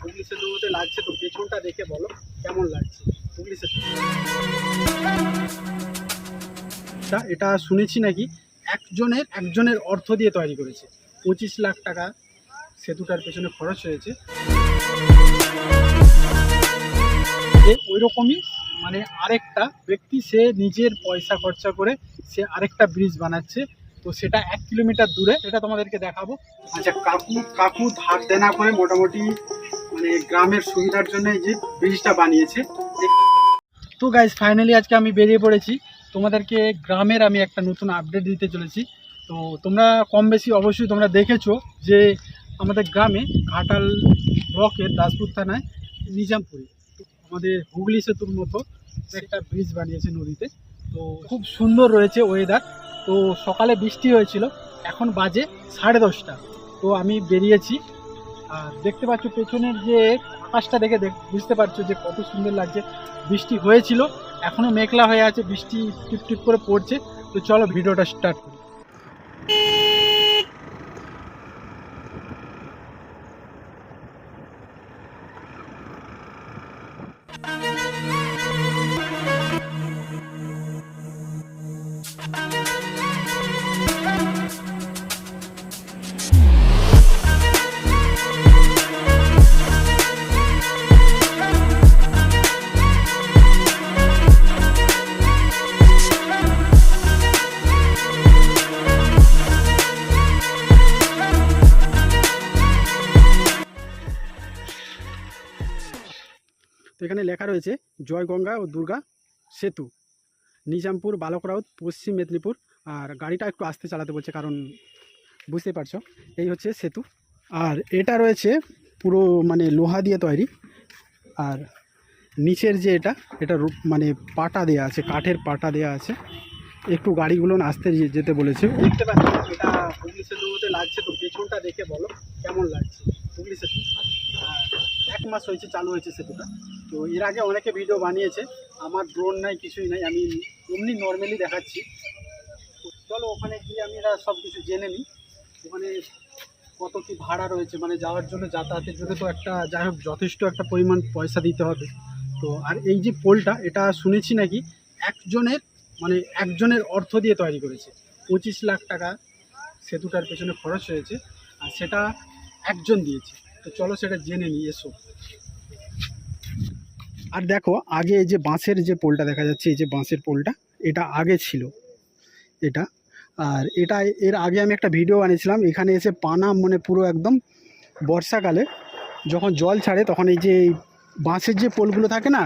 হুগলি মধ্যে লাগছে তো, পেছনটা দেখে বলো, কেমন লাগছে? হুগলি সেতু এটা শুনেছি নাকি? একজনের একজনের অর্থ দিয়ে তৈরি করেছে। পঁচিশ লাখ টাকা সেতুটার পেছনে খরচ হয়েছে। ওই রকমই মানে আরেকটা ব্যক্তি, সে নিজের পয়সা খরচা করে সে আরেকটা ব্রিজ বানাচ্ছে। তো সেটা এক কিলোমিটার দূরে সেটা তোমাদেরকে দেখাবো। আচ্ছা কাকু কাকু ধার দেনা করে মোটামুটি মানে গ্রামের সুবিধার জন্য এই যে ব্রিজটা বানিয়েছে। তো গাইজ ফাইনালি আজকে আমি বেরিয়ে পড়েছি। তোমাদেরকে গ্রামের আমি একটা নতুন আপডেট দিতে চলেছি। তো তোমরা কম বেশি অবশ্যই তোমরা দেখেছ যে আমাদের গ্রামে ঘাটাল ব্লকের দাসপুর থানায় নিজামপুরে আমাদের হুগলি সেতুর মতো একটা ব্রিজ বানিয়েছে নদীতে। তো খুব সুন্দর রয়েছে ওয়েদার তো সকালে বৃষ্টি হয়েছিল, এখন বাজে সাড়ে দশটা। তো আমি বেরিয়েছি, আর দেখতে পাচ্ছ পেছনের যে আকাশটা দেখে বুঝতে পারছ যে কত সুন্দর লাগছে। বৃষ্টি হয়েছিল এখনও মেঘলা হয়ে আছে, বৃষ্টি টিপ টিপ করে পড়ছে। তো চলো ভিডিওটা স্টার্ট করি। এখানে লেখা রয়েছে জয় গঙ্গা ও দুর্গা সেতু। নিজামপুর, বালকরাউত, পশ্চিম মেদিনীপুর আর গাড়িটা একটু আস্তে চালাতে বলছে কারণ বুঝতে পারছ, এই হচ্ছে সেতু। আর এটা রয়েছে পুরো মানে লোহা দিয়ে তৈরি। আর নিচের যে এটা এটা মানে পাটা দেয়া আছে, কাঠের পাটা দেয়া আছে। একটু গাড়িগুলো আস্তে যেতে বলেছে। দেখতে পাচ্ছি, এটা হুগলি মধ্যে লাগছে তো, পেছনটা দেখে বলো, কেমন লাগছে? হুগলি সেতু এক মাস হয়েছে, চালু হয়েছে সেতুটা। তো এর আগে অনেকে ভিডিও বানিয়েছে, আমার ড্রোন নাই, কিছুই নাই, আমি এমনি নর্মালি দেখাচ্ছি। চলো, ওখানে গিয়ে আমি এরা সব কিছু জেনে নিই। ওখানে কত কি ভাড়া রয়েছে মানে যাওয়ার জন্য যাতায়াতের জন্য তো একটা, যাই হোক, যথেষ্ট একটা পরিমাণ পয়সা দিতে হবে। তো আর এই যে পোলটা, এটা শুনেছি নাকি একজনের মানে একজনের অর্থ দিয়ে তৈরি করেছে। পঁচিশ লাখ টাকা সেতুটার পেছনে খরচ হয়েছে, আর সেটা একজন দিয়েছে। তো চলো সেটা জেনে নিই, এসো। আর দেখো, আগে এই যে বাঁশের যে পোলটা দেখা যাচ্ছে, এই যে বাঁশের পোলটা, এটা আগে ছিল। এটা, আর এটা এর আগে আমি একটা ভিডিও বানিয়েছিলাম, এখানে এসে পানা মানে পুরো একদম বর্ষাকালে যখন জল ছাড়ে, তখন এই যে বাঁশের যে পোলগুলো থাকে না,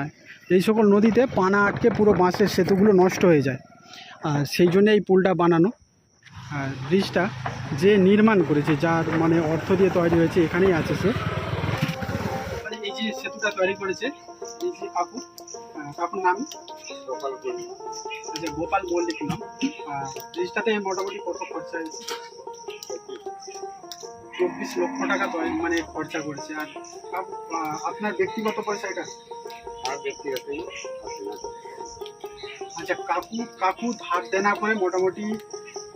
এই সকল নদীতে পানা আটকে পুরো বাঁশের সেতুগুলো নষ্ট হয়ে যায়। আর সেই জন্য এই পুলটা বানানো। ব্রিজটা যে নির্মাণ করেছে যার মানে অর্থ দিয়ে তৈরি হয়েছে এখানেই আছে সে। মানে এই যে সেতুটা তৈরি করেছে এই যে কাকু কাকুর নাম? আচ্ছা গোপাল মল্লিক নাম? ব্রিজটাতে মোটামুটি কত খরচা হয়েছে? চব্বিশ লক্ষ টাকা তৈরি মানে খরচা করেছে। আর আপনার ব্যক্তিগত পয়সা এটা? আর ব্যক্তিগতই আচ্ছা কাকু কাকু ধার দেনা করে মোটামুটি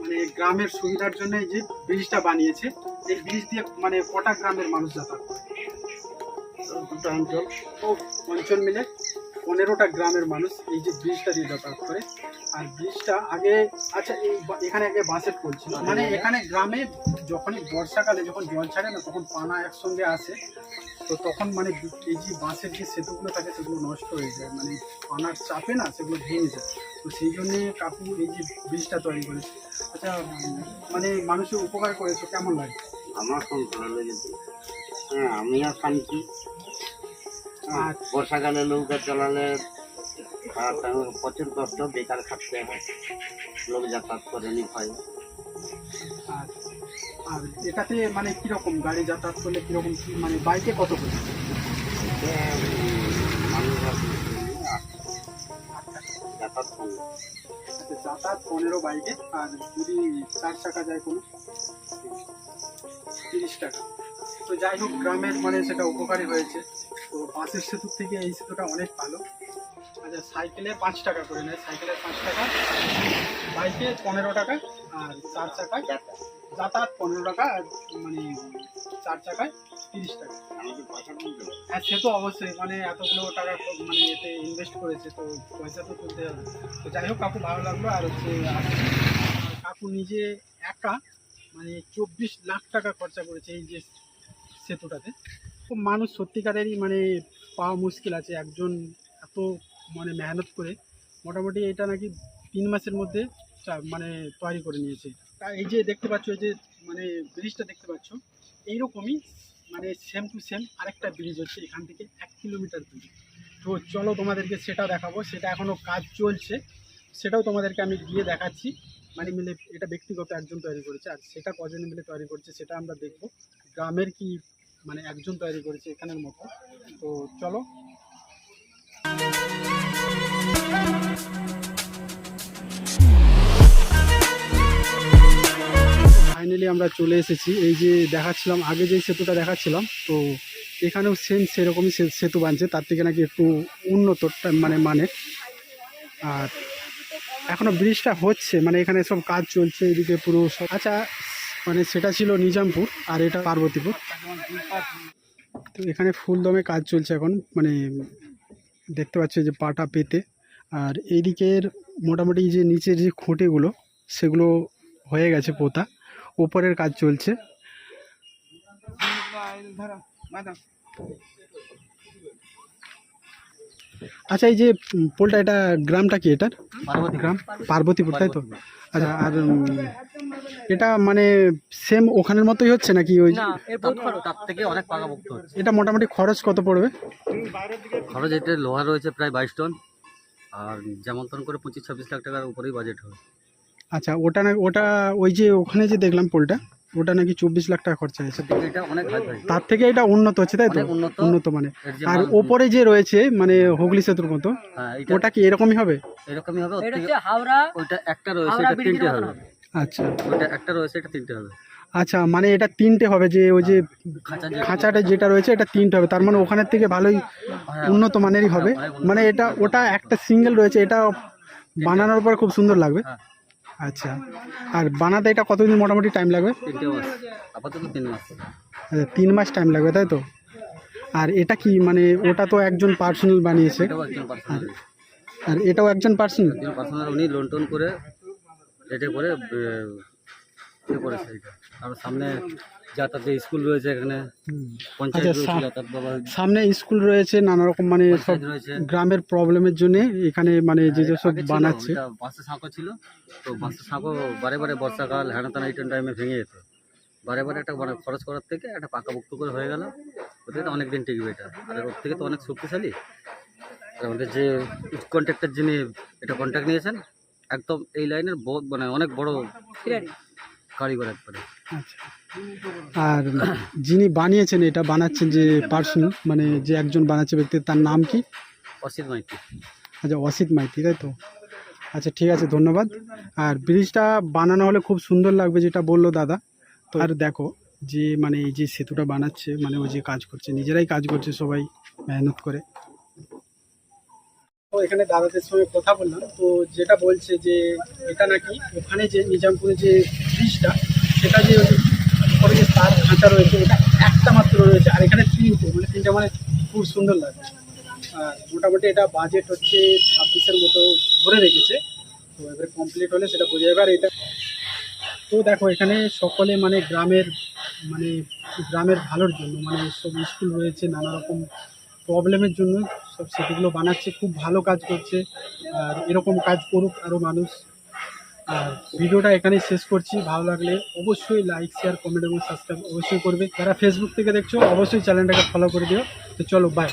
মানে গ্রামের সুবিধার জন্য যে ব্রিজটা বানিয়েছে এই ব্রিজ দিয়ে মানে কটা গ্রামের মানুষ যাতায়াত করে? দুটো অঞ্চল। ও অঞ্চল মিলে পনেরোটা গ্রামের মানুষ এই যে ব্রিজটা দিয়ে যাতায়াত করে। আর ব্রিজটা আগে আচ্ছা এই এখানে আগে বাসের পোল ছিল মানে এখানে গ্রামে যখনই বর্ষাকালে যখন জল ছাড়ে না তখন পানা একসঙ্গে আসে। তো তখন মানে এই যে বাঁশের যে সেতুগুলো থাকে সেগুলো নষ্ট হয়ে যায়। মানে পানার চাপে না সেগুলো ভেঙে যায়। তো সেই জন্যে কাকু এই যে ব্রিজটা তৈরি করেছে। আচ্ছা মানে মানুষের উপকার করেছে কেমন লাগে? আমার খুব ভালো লেগেছে। হ্যাঁ আমিও শান্তি। হ্যাঁ, আর বর্ষাকালে নৌকা চালালে প্রচুর কষ্ট বেকার খাটতে হয়। লোক যাতায়াত করেনি ভয় আর আর এটাতে মানে কীরকম গাড়ি যাতায়াত করলে কীরকম কি মানে বাইকে কত করে? মানুষ যাতায়াত করে আচ্ছা যাতায়াত, পনেরো বাইকে আর যদি চার চাকা যায় কোনো, তিরিশ টাকা। তো যাই হোক, গ্রামের মানে সেটা উপকারী হয়েছে। তো বাসের সেতু থেকে এই সেতুটা অনেক ভালো। আচ্ছা সাইকেলে পাঁচ টাকা করে নেয়। সাইকেলের পাঁচ টাকা, বাইকে পনেরো টাকা আর চার চাকায় যাতায়াত পনেরো টাকা আর মানে চার চাকায় তিরিশ টাকা। হ্যাঁ সে তো অবশ্যই মানে এতগুলো টাকা মানে এতে ইনভেস্ট করেছে তো পয়সা তো তুলতে হবে। তো যাই হোক কাকু ভালো লাগল আর হচ্ছে কাকু নিজে একা মানে চব্বিশ লাখ টাকা খরচা করেছে এই যে সেতুটাতে। তো মানুষ সত্যিকারেরই মানে পাওয়া মুশকিল আছে একজন এত মানে মেহনত করে মোটামুটি এটা নাকি তিন মাসের মধ্যে মানে তৈরি করে নিয়েছে। তা এই যে দেখতে পাচ্ছ এই যে মানে ব্রিজটা দেখতে পাচ্ছ এইরকমই মানে সেম টু সেম আরেকটা ব্রিজ হচ্ছে এখান থেকে এক কিলোমিটার দূরে। তো চলো তোমাদেরকে সেটা দেখাবো, সেটা এখনও কাজ চলছে। সেটাও তোমাদেরকে আমি গিয়ে দেখাচ্ছি। মানে মিলে এটা ব্যক্তিগত একজন তৈরি করেছে, আর সেটা কজনে মিলে তৈরি করছে সেটা আমরা দেখব। গ্রামের কি মানে একজন তৈরি করেছে এখানের মতো। তো চলো আমরা চলে এসেছি, এই যে দেখাচ্ছিলাম, আগে যে সেতুটা দেখাচ্ছিলাম, তো এখানেও সেম সেরকমই সেতু বানছে তার থেকে নাকি একটু উন্নত মানে মানে আর এখনও ব্রিজটা হচ্ছে মানে এখানে সব কাজ চলছে, এদিকে পুরো আচ্ছা মানে সেটা ছিল নিজামপুর, আর এটা পার্বতীপুর। তো এখানে ফুলদমে কাজ চলছে এখন মানে দেখতে পাচ্ছ যে পাটা পেতে। আর এইদিকের মোটামুটি যে নিচের যে খুঁটিগুলো, সেগুলো হয়ে গেছে পোতা। ওপরের কাজ চলছে। আচ্ছা এই যে পোলটা এটা গ্রামটা কি এটার? গ্রাম? পার্বতীপুর তাই তো? আচ্ছা আর এটা মানে সেম ওখানের মতোই হচ্ছে নাকি ওই তার থেকে অনেক পাকাপোক্ত এটা মোটামুটি খরচ কত পড়বে? খরচ এতে লোহা রয়েছে প্রায় বাইশ টন আর যেমন তন করে পঁচিশ ছাব্বিশ লাখ টাকার উপরেই বাজেট হবে। আচ্ছা ওটা না ওটা ওই যে ওখানে যে দেখলাম পোলটা ওটা নাকি চব্বিশ লাখ টাকা খরচা হয়েছে। তার থেকে এটা উন্নত হচ্ছে তাই তো? উন্নত। উন্নত মানে। আর ওপরে যে রয়েছে মানে হুগলি সেতুর মতো হ্যাঁ ওটা কি এরকমই হবে? এরকমই হবে ওর এটা থেকে হচ্ছে হাওড়া ওইটা একটা রয়েছে এটা তিনটে হবে। আচ্ছা। একটা রয়েছে এটা তিনটে হবে। আচ্ছা মানে এটা তিনটে হবে যে ওই যে খাঁচাটা যেটা রয়েছে এটা তিনটে হবে। তার মানে ওখানের থেকে ভালোই হ্যাঁ, উন্নত মানেরই হবে। মানে এটা ওটা একটা সিঙ্গেল রয়েছে এটা বানানোর পর খুব সুন্দর লাগবে। হ্যাঁ। আচ্ছা। আর বানাতে এটা কতদিন মোটামুটি টাইম লাগবে? আপাতত তিন মাস। আচ্ছা, তিন মাস টাইম লাগবে তাই তো? আর এটা কি মানে ওটা তো একজন পার্সোনাল বানিয়েছে? আর এটাও একজন পার্সোনাল পার্সোনাল উনি লোন টোন করে এটা করে করেছে আর সামনে যাতায়াত স্কুল রয়েছে এখানে পঞ্চায়েত আচ্ছা, রয়েছে যাতায়াত বাবা সামনে স্কুল রয়েছে নানা রকম মানে সব রয়েছে। গ্রামের প্রবলেমের জন্য এখানে মানে যে যে সব ছিল, বানাচ্ছে। ওইটা সাঁকো ছিল তো বাঁশের সাঁকো বারে বারে বর্ষাকাল হ্যানাতানা এই টাইমে ভেঙে যেত। বারে বারে একটা মানে খরচ করার থেকে একটা পাকাপোক্ত করে হয়ে গেল। ওতে তো অনেক দিন টিকবে এটা। আর ওর থেকে তো অনেক শক্তিশালী। আর আমাদের যে কন্ট্রাক্টর যিনি এটা কন্ট্রাক্ট নিয়েছেন একদম এই লাইনের বহুত মানে অনেক বড় কারিগর একবারে। আচ্ছা। আর যিনি বানিয়েছেন এটা বানাচ্ছেন যে পার্সন মানে যে একজন বানাচ্ছে ব্যক্তি তার নাম কি? অসিত মাইতি। আচ্ছা অসিত মাইতি তাই তো? আচ্ছা ঠিক আছে ধন্যবাদ। আর ব্রিজটা বানানো হলে খুব সুন্দর লাগবে যেটা বলল দাদা। তো আর দেখো যে মানে এই যে সেতুটা বানাচ্ছে মানে ওই যে কাজ করছে নিজেরাই কাজ করছে সবাই মেহনত করে। তো এখানে দাদাদের সঙ্গে কথা বললাম। তো যেটা বলছে যে এটা নাকি ওখানে যে নিজামপুরে যে ব্রিজটা, সেটা যে ওই যে তার খাঁচা রয়েছে, এটা একটা মাত্র রয়েছে, আর এখানে তিনটে মানে তিনটে মানে খুব সুন্দর লাগে আর মোটামুটি এটা বাজেট হচ্ছে ছাব্বিশের মতো ধরে রেখেছে। তো এবারে কমপ্লিট হলে সেটা বোঝা যাবে। আর এটা তো দেখো, এখানে সকলে মানে গ্রামের মানে গ্রামের ভালোর জন্য মানে সব স্কুল রয়েছে, নানা রকম প্রবলেমের জন্য সব সিটিগুলো বানাচ্ছে, খুব ভালো কাজ করছে। আর এরকম কাজ করুক আরও মানুষ। আর ভিডিওটা এখানেই শেষ করছি। ভালো লাগলে অবশ্যই লাইক শেয়ার কমেন্ট এবং সাবস্ক্রাইব অবশ্যই করবে। যারা ফেসবুক থেকে দেখছ, অবশ্যই চ্যানেলটাকে ফলো করে দিও। তো চলো বাই